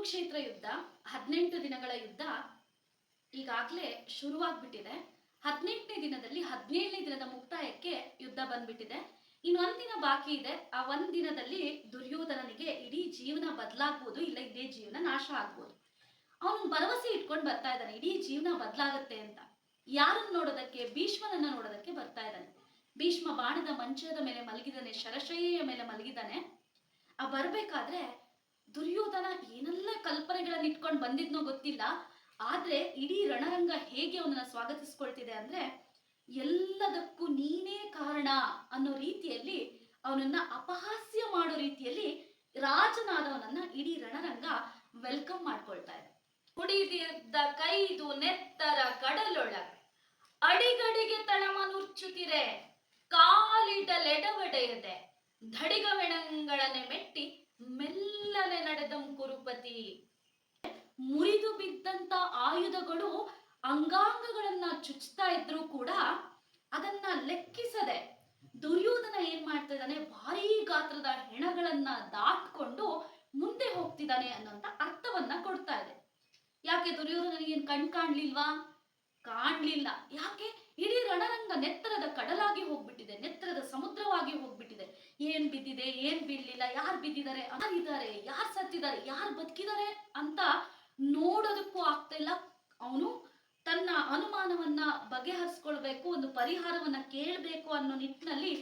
ಕುರುಕ್ಷೇತ್ರ ಯುದ್ಧ, ಹದಿನೆಂಟು ದಿನಗಳ ಯುದ್ಧ ಈಗಾಗಲೇ ಶುರುವಾಗ್ಬಿಟ್ಟಿದೆ. ಹದಿನೆಂಟನೇ ದಿನದಲ್ಲಿ ಹದಿನೇಳನೇ ದಿನದ ಮುಕ್ತಾಯಕ್ಕೆ ಯುದ್ಧ ಬಂದ್ಬಿಟ್ಟಿದೆ. ಇನ್ನೊಂದು ದಿನ ಬಾಕಿ ಇದೆ. ಆ ಒಂದ್ ದಿನದಲ್ಲಿ ದುರ್ಯೋಧನನಿಗೆ ಇಡೀ ಜೀವನ ಬದಲಾಗ್ಬೋದು, ಇಲ್ಲ ಇಡೀ ಜೀವನ ನಾಶ ಆಗ್ಬೋದು. ಅವನು ಭರವಸೆ ಇಟ್ಕೊಂಡು ಬರ್ತಾ ಇದ್ದಾನೆ, ಇಡೀ ಜೀವನ ಬದಲಾಗತ್ತೆ ಅಂತ. ಯಾರನ್ನ ನೋಡೋದಕ್ಕೆ? ಭೀಷ್ಮನನ್ನ ನೋಡೋದಕ್ಕೆ ಬರ್ತಾ ಇದ್ದಾನೆ. ಭೀಷ್ಮ ಬಾಣದ ಮಂಚದ ಮೇಲೆ ಮಲಗಿದಾನೆ ಶರಶಯ್ಯ ಮೇಲೆ ಮಲಗಿದಾನೆ ಆ ಬರ್ಬೇಕಾದ್ರೆ ದುರ್ಯೋಧನ ಏನೆಲ್ಲ ಕಲ್ಪನೆಗಳನ್ನ ಇಟ್ಕೊಂಡು ಬಂದಿದ್ನೋ ಗೊತ್ತಿಲ್ಲ. ಆದ್ರೆ ಇಡೀ ರಣರಂಗ ಹೇಗೆ ಅವನನ್ನ ಸ್ವಾಗತಿಸ್ಕೊಳ್ತಿದೆ ಅಂದ್ರೆ, ಎಲ್ಲದಕ್ಕೂ ನೀನೇ ಕಾರಣ ಅನ್ನೋ ರೀತಿಯಲ್ಲಿ ಅವನನ್ನ ಅಪಹಾಸ್ಯ ಮಾಡೋ ರೀತಿಯಲ್ಲಿ ರಾಜನಾದವನನ್ನ ಇಡೀ ರಣರಂಗ ವೆಲ್ಕಮ್ ಮಾಡ್ಕೊಳ್ತಾ ಇದೆ ಕುಡಿದಿದ್ದ ಕೈದು ನೆತ್ತರ ಕಡಲೊಳ, ಅಡಿಗಡಿಗೆ ತಳಮನುರ್ಚುತ್ತಿರೆ ಕಾಲಿಡಲೆಡವಡೆಯದೆ ಧಡಿಗವೆಣಗಳನೆ ಮೆಟ್ಟಿ ಮೆಲ್ಲನೆ ನಡೆದಂ ಕುರುಪತಿ ಮುರಿದು ಬಿದ್ದಂತ ಆಯುಧಗಳು ಅಂಗಾಂಗಗಳನ್ನ ಚುಚ್ತಾ ಇದ್ರು ಕೂಡ ಅದನ್ನ ಲೆಕ್ಕಿಸದೆ ದುರ್ಯೋಧನ ಏನ್ ಮಾಡ್ತಾ ಇದ್ದಾನೆ ಭಾರೀ ಗಾತ್ರದ ಹೆಣಗಳನ್ನ ದಾಟ್ಕೊಂಡು ಮುಂದೆ ಹೋಗ್ತಿದ್ದಾನೆ ಅನ್ನೋಂತ ಅರ್ಥವನ್ನ ಕೊಡ್ತಾ ಇದೆ. ಯಾಕೆ ದುರ್ಯೋಧನ ಏನ್ ಕಣ್ ಕಾಣ್ಲಿಲ್ವಾ? ಕಾಣ್ಲಿಲ್ಲ. ಯಾಕೆ? ಇಡೀ ರಣರಂಗ ನೆತ್ತರದ ಏನ್ ಬಿದ್ದಿದೆ, ಏನ್ ಬಿಡ್ಲಿಲ್ಲ, ಯಾರು ಬಿದ್ದಿದ್ದಾರೆ ಯಾರಿದ್ದಾರೆ ಯಾರು ಸತ್ತಿದ್ದಾರೆ, ಯಾರು ಬದುಕಿದ್ದಾರೆ ಅಂತ ನೋಡೋದಕ್ಕೂ ಆಗ್ತಾ ಇಲ್ಲ. ಅವನು ತನ್ನ ಅನುಮಾನವನ್ನ ಬಗೆಹರಿಸ್ಕೊಳ್ಬೇಕು, ಒಂದು ಪರಿಹಾರವನ್ನ ಕೇಳಬೇಕು ಅನ್ನೋ ನಿಟ್ಟಿನಲ್ಲಿ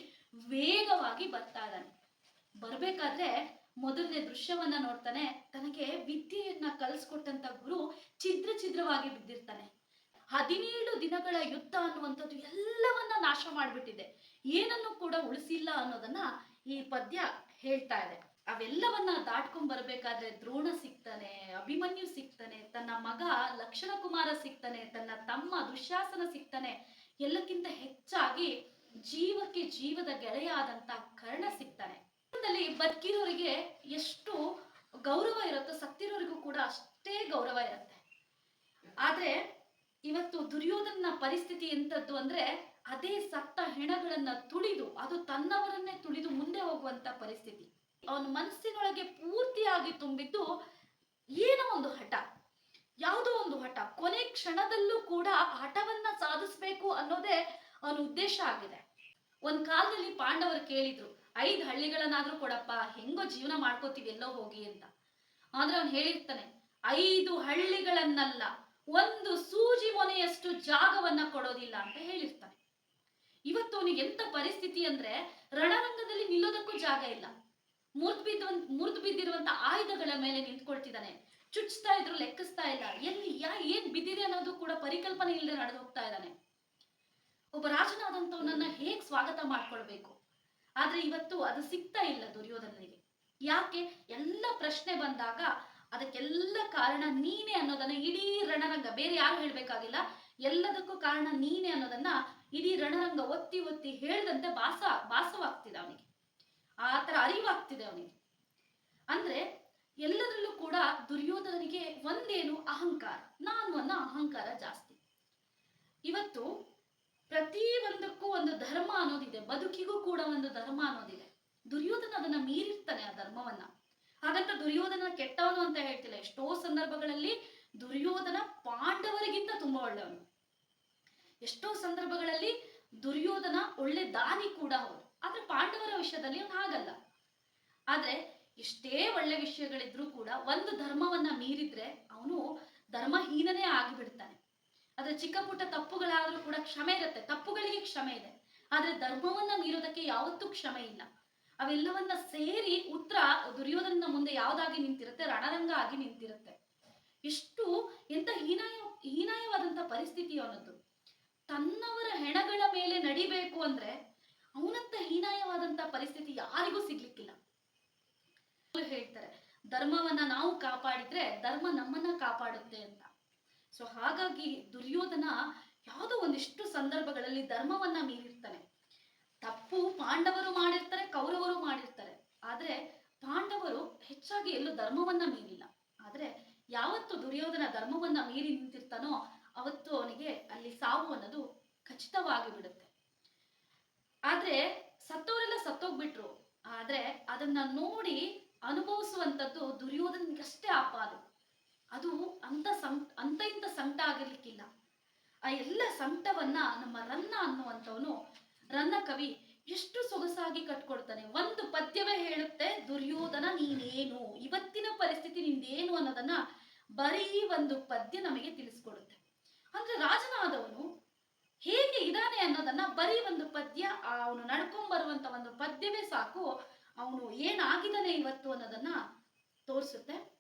ವೇಗವಾಗಿ ಬರ್ತಾ ಇದ್ದಾನೆ. ಬರ್ಬೇಕಾದ್ರೆ ಮೊದಲನೇ ದೃಶ್ಯವನ್ನ ನೋಡ್ತಾನೆ. ತನಗೆ ವಿದ್ಯೆಯನ್ನ ಕಲಿಸ್ಕೊಟ್ಟಂತ ಗುರು ಛಿದ್ರ ಛಿದ್ರವಾಗಿ ಬಿದ್ದಿರ್ತಾನೆ. ಹದಿನೇಳು ದಿನಗಳ ಯುದ್ಧ ಅನ್ನುವಂಥದ್ದು ಎಲ್ಲವನ್ನ ನಾಶ ಮಾಡಿಬಿಟ್ಟಿದೆ. ಏನನ್ನು ಕೂಡ ಉಳಿಸಿಲ್ಲ ಅನ್ನೋದನ್ನ ಈ ಪದ್ಯ ಹೇಳ್ತಾ ಇದೆ. ಅವೆಲ್ಲವನ್ನ ದಾಟ್ಕೊಂಡ್ ಬರ್ಬೇಕಾದ್ರೆ ದ್ರೋಣ ಸಿಗ್ತಾನೆ, ಅಭಿಮನ್ಯು ಸಿಗ್ತಾನೆ, ತನ್ನ ಮಗ ಲಕ್ಷಣ ಕುಮಾರ ಸಿಗ್ತಾನೆ, ತನ್ನ ತಮ್ಮ ದುಶ್ಯಾಸನ ಸಿಗ್ತಾನೆ, ಎಲ್ಲಕ್ಕಿಂತ ಹೆಚ್ಚಾಗಿ ಜೀವಕ್ಕೆ ಜೀವದ ಗೆಳೆಯ ಆದಂತ ಕರ್ಣ ಸಿಗ್ತಾನೆ. ಬದುಕಿರೋರಿಗೆ ಎಷ್ಟು ಗೌರವ ಇರುತ್ತೋ, ಸತ್ತಿರೋರಿಗೂ ಕೂಡ ಅಷ್ಟೇ ಗೌರವ ಇರುತ್ತೆ. ಆದ್ರೆ ಇವತ್ತು ದುರ್ಯೋಧನ ಪರಿಸ್ಥಿತಿ ಎಂತದ್ದು ಅಂದ್ರೆ ಅದೇ ಸತ್ತ ಹೆಣಗಳನ್ನ ತುಳಿದು ಅದು ತನ್ನವರನ್ನೇ ತುಳಿದು ಮುಂದೆ ಹೋಗುವಂತ ಪರಿಸ್ಥಿತಿ. ಅವನ ಮನಸ್ಸಿನೊಳಗೆ ಪೂರ್ತಿಯಾಗಿ ತುಂಬಿದ್ದು ಏನೋ ಒಂದು ಹಠ. ಯಾವುದೋ ಒಂದು ಹಠ. ಕೊನೆ ಕ್ಷಣದಲ್ಲೂ ಕೂಡ ಹಠವನ್ನ ಸಾಧಿಸ್ಬೇಕು ಅನ್ನೋದೇ ಅವನ ಉದ್ದೇಶ ಆಗಿದೆ. ಒಂದ್ ಕಾಲದಲ್ಲಿ ಪಾಂಡವರು ಕೇಳಿದ್ರು, ಐದು ಹಳ್ಳಿಗಳನ್ನಾದ್ರೂ ಕೊಡಪ್ಪ, ಹೆಂಗೋ ಜೀವನ ಮಾಡ್ಕೋತೀವಿ ಎಲ್ಲೋ ಹೋಗಿ ಅಂತ. ಆದ್ರೆ ಅವನು ಹೇಳಿರ್ತಾನೆ, ಐದು ಹಳ್ಳಿಗಳನ್ನಲ್ಲ, ಒಂದು ಸೂಜಿ ಮೊನೆಯಷ್ಟು ಜಾಗವನ್ನ ಕೊಡೋದಿಲ್ಲ ಅಂತ ಹೇಳಿರ್ತಾನೆ. ಇವತ್ತು ಅವನಿಗೆ ಎಂತ ಪರಿಸ್ಥಿತಿ ಅಂದ್ರೆ ರಣರಂಗದಲ್ಲಿ ನಿಲ್ಲೋದಕ್ಕೂ ಜಾಗ ಇಲ್ಲ. ಮುರ್ದು ಬಿದ್ದ ಮುರ್ದು ಬಿದ್ದಿರುವಂತ ಆಯುಧಗಳ ಮೇಲೆ ನಿಂತ್ಕೊಳ್ತಿದ್ದಾನೆ. ಚುಚ್ತಾ ಇದ್ರು, ಲೆಕ್ಕಿಸ್ತಾ ಇಲ್ಲ. ಎಲ್ಲಿ, ಯಾ, ಏನ್ ಬಿದ್ದಿದೆ ಅನ್ನೋದು ಕೂಡ ಪರಿಕಲ್ಪನೆ ಇಲ್ಲದೆ ನಡೆದು ಹೋಗ್ತಾ ಇದ್ದಾನೆ. ಒಬ್ಬ ರಾಜನಾದಂತವನನ್ನ ಹೇಗ್ ಸ್ವಾಗತ ಮಾಡ್ಕೊಳ್ಬೇಕು? ಆದ್ರೆ ಇವತ್ತು ಅದು ಸಿಗ್ತಾ ಇಲ್ಲ ದುರ್ಯೋಧನನಿಗೆ. ಯಾಕೆ? ಎಲ್ಲ ಪ್ರಶ್ನೆ ಬಂದಾಗ ಅದಕ್ಕೆಲ್ಲ ಕಾರಣ ನೀನೆ ಅನ್ನೋದನ್ನ ಇಡೀ ರಣರಂಗ, ಬೇರೆ ಯಾರು ಹೇಳ್ಬೇಕಾಗಿಲ್ಲ. ಎಲ್ಲದಕ್ಕೂ ಕಾರಣ ನೀನೆ ಅನ್ನೋದನ್ನ ಇಡೀ ರಣರಂಗ ಒತ್ತಿ ಒತ್ತಿ ಹೇಳ್ದಂತೆ ಭಾಸ, ಭಾಸವಾಗ್ತಿದೆ ಅವನಿಗೆ. ಆ ತರ ಅರಿವಾಗ್ತಿದೆ ಅವನಿಗೆ. ಅಂದ್ರೆ ಎಲ್ಲದರಲ್ಲೂ ಕೂಡ ದುರ್ಯೋಧನನಿಗೆ ಒಂದೇನು ಅಹಂಕಾರ, ನಾನು ಅನ್ನೋ ಅಹಂಕಾರ ಜಾಸ್ತಿ. ಇವತ್ತು ಪ್ರತಿ ಒಂದಕ್ಕೂ ಒಂದು ಧರ್ಮ ಅನ್ನೋದಿದೆ, ಬದುಕಿಗೂ ಕೂಡ ಒಂದು ಧರ್ಮ ಅನ್ನೋದಿದೆ. ದುರ್ಯೋಧನ ಅದನ್ನ ಮೀರಿರ್ತಾನೆ, ಆ ಧರ್ಮವನ್ನ. ಹಾಗಂತ ದುರ್ಯೋಧನ ಕೆಟ್ಟವನು ಅಂತ ಹೇಳ್ತಿಲ್ಲ. ಎಷ್ಟೋ ಸಂದರ್ಭಗಳಲ್ಲಿ ದುರ್ಯೋಧನ ಪಾಂಡವರಿಗಿಂತ ತುಂಬಾ ಒಳ್ಳೆಯವನು. ಎಷ್ಟೋ ಸಂದರ್ಭಗಳಲ್ಲಿ ದುರ್ಯೋಧನ ಒಳ್ಳೆ ದಾನಿ ಕೂಡ ಹೌದು ಆದ್ರೆ ಪಾಂಡವರ ವಿಷಯದಲ್ಲಿ ಅವನು ಹಾಗಲ್ಲ. ಆದ್ರೆ ಎಷ್ಟೇ ಒಳ್ಳೆ ವಿಷಯಗಳಿದ್ರೂ ಕೂಡ ಒಂದು ಧರ್ಮವನ್ನ ಮೀರಿದ್ರೆ ಅವನು ಧರ್ಮಹೀನನೇ ಆಗಿಬಿಡ್ತಾನೆ. ಆದ್ರೆ ಚಿಕ್ಕ ಪುಟ್ಟ ತಪ್ಪುಗಳಾದ್ರೂ ಕೂಡ ಕ್ಷಮೆ ಇರುತ್ತೆ. ತಪ್ಪುಗಳಿಗೆ ಕ್ಷಮೆ ಇದೆ. ಆದ್ರೆ ಧರ್ಮವನ್ನ ಮೀರೋದಕ್ಕೆ ಯಾವತ್ತೂ ಕ್ಷಮೆ ಇಲ್ಲ. ಅವೆಲ್ಲವನ್ನ ಸೇರಿ ಉತ್ತರ ದುರ್ಯೋಧನ ಮುಂದೆ ಯಾವ್ದಾಗಿ ನಿಂತಿರುತ್ತೆ? ರಣರಂಗ ಆಗಿ ನಿಂತಿರುತ್ತೆ. ಎಷ್ಟು ಎಂತ ಹೀನಾಯ ಹೀನಾಯವಾದಂತ ಪರಿಸ್ಥಿತಿ ಅವನದ್ದು. ತನ್ನವರ ಹೆಣಗಳ ಮೇಲೆ ನಡಿಬೇಕು ಅಂದ್ರೆ ಅವನಂತ ಹೀನಾಯವಾದಂತ ಪರಿಸ್ಥಿತಿ ಯಾರಿಗೂ ಸಿಗ್ಲಿಕ್ಕಿಲ್ಲ. ಹೇಳ್ತಾರೆ, ಧರ್ಮವನ್ನ ನಾವು ಕಾಪಾಡಿದ್ರೆ ಧರ್ಮ ನಮ್ಮನ್ನ ಕಾಪಾಡುತ್ತೆ ಅಂತ. ಸೊ ಹಾಗಾಗಿ ದುರ್ಯೋಧನ ಯಾವುದೋ ಒಂದಿಷ್ಟು ಸಂದರ್ಭಗಳಲ್ಲಿ ಧರ್ಮವನ್ನ ಮೀರಿರ್ತಾನೆ. ತಪ್ಪು ಪಾಂಡವರು ಮಾಡಿರ್ತಾರೆ, ಕೌರವರು ಮಾಡಿರ್ತಾರೆ. ಆದ್ರೆ ಪಾಂಡವರು ಹೆಚ್ಚಾಗಿ ಎಲ್ಲೂ ಧರ್ಮವನ್ನ ಮೀರಿಲ್ಲ. ಆದ್ರೆ ಯಾವತ್ತು ದುರ್ಯೋಧನ ಧರ್ಮವನ್ನ ಮೀರಿ ನಿಂತಿರ್ತಾನೋ ಅದನ್ನ ನೋಡಿ ಅನುಭವಿಸುವಂತದ್ದು ದುರ್ಯೋಧನಿಗಷ್ಟೇ ಅದು ಅಂತ ಸಂಕ್ ಅಂತ ಇಂಥ ಸಂಕಟ ಆಗಿರ್ಲಿಕ್ಕಿಲ್ಲ. ಆ ಎಲ್ಲ ಸಂಕಟವನ್ನ ನಮ್ಮ ರನ್ನ ಅನ್ನುವಂಥವನು, ರನ್ನ ಕವಿ ಎಷ್ಟು ಸೊಗಸಾಗಿ ಕಟ್ಕೊಡ್ತಾನೆ. ಒಂದು ಪದ್ಯವೇ ಹೇಳುತ್ತೆ, ದುರ್ಯೋಧನ ನೀನೇನು? ಇವತ್ತಿನ ಪರಿಸ್ಥಿತಿ ನಿಂದೇನು? ಅನ್ನೋದನ್ನ ಬರೀ ಒಂದು ಪದ್ಯ ನಮಗೆ ತಿಳಿಸ್ಕೊಡುತ್ತೆ. ಅಂದ್ರೆ ರಾಜನಾದವನು ಹೇಗೆ ಇದ್ದಾನೆ ಅನ್ನೋದನ್ನ ಬರೀ ಒಂದು ಪದ್ಯ ಅವನು ನಡ್ಕೊಂಡ್ ಬರುವಂತ ಒಂದು ಪದ್ಯವೇ ಸಾಕು. ಅವನು ಏನಾಗಿದ್ದಾನೆ ಇವತ್ತು ಅನ್ನೋದನ್ನ ತೋರಿಸುತ್ತೆ.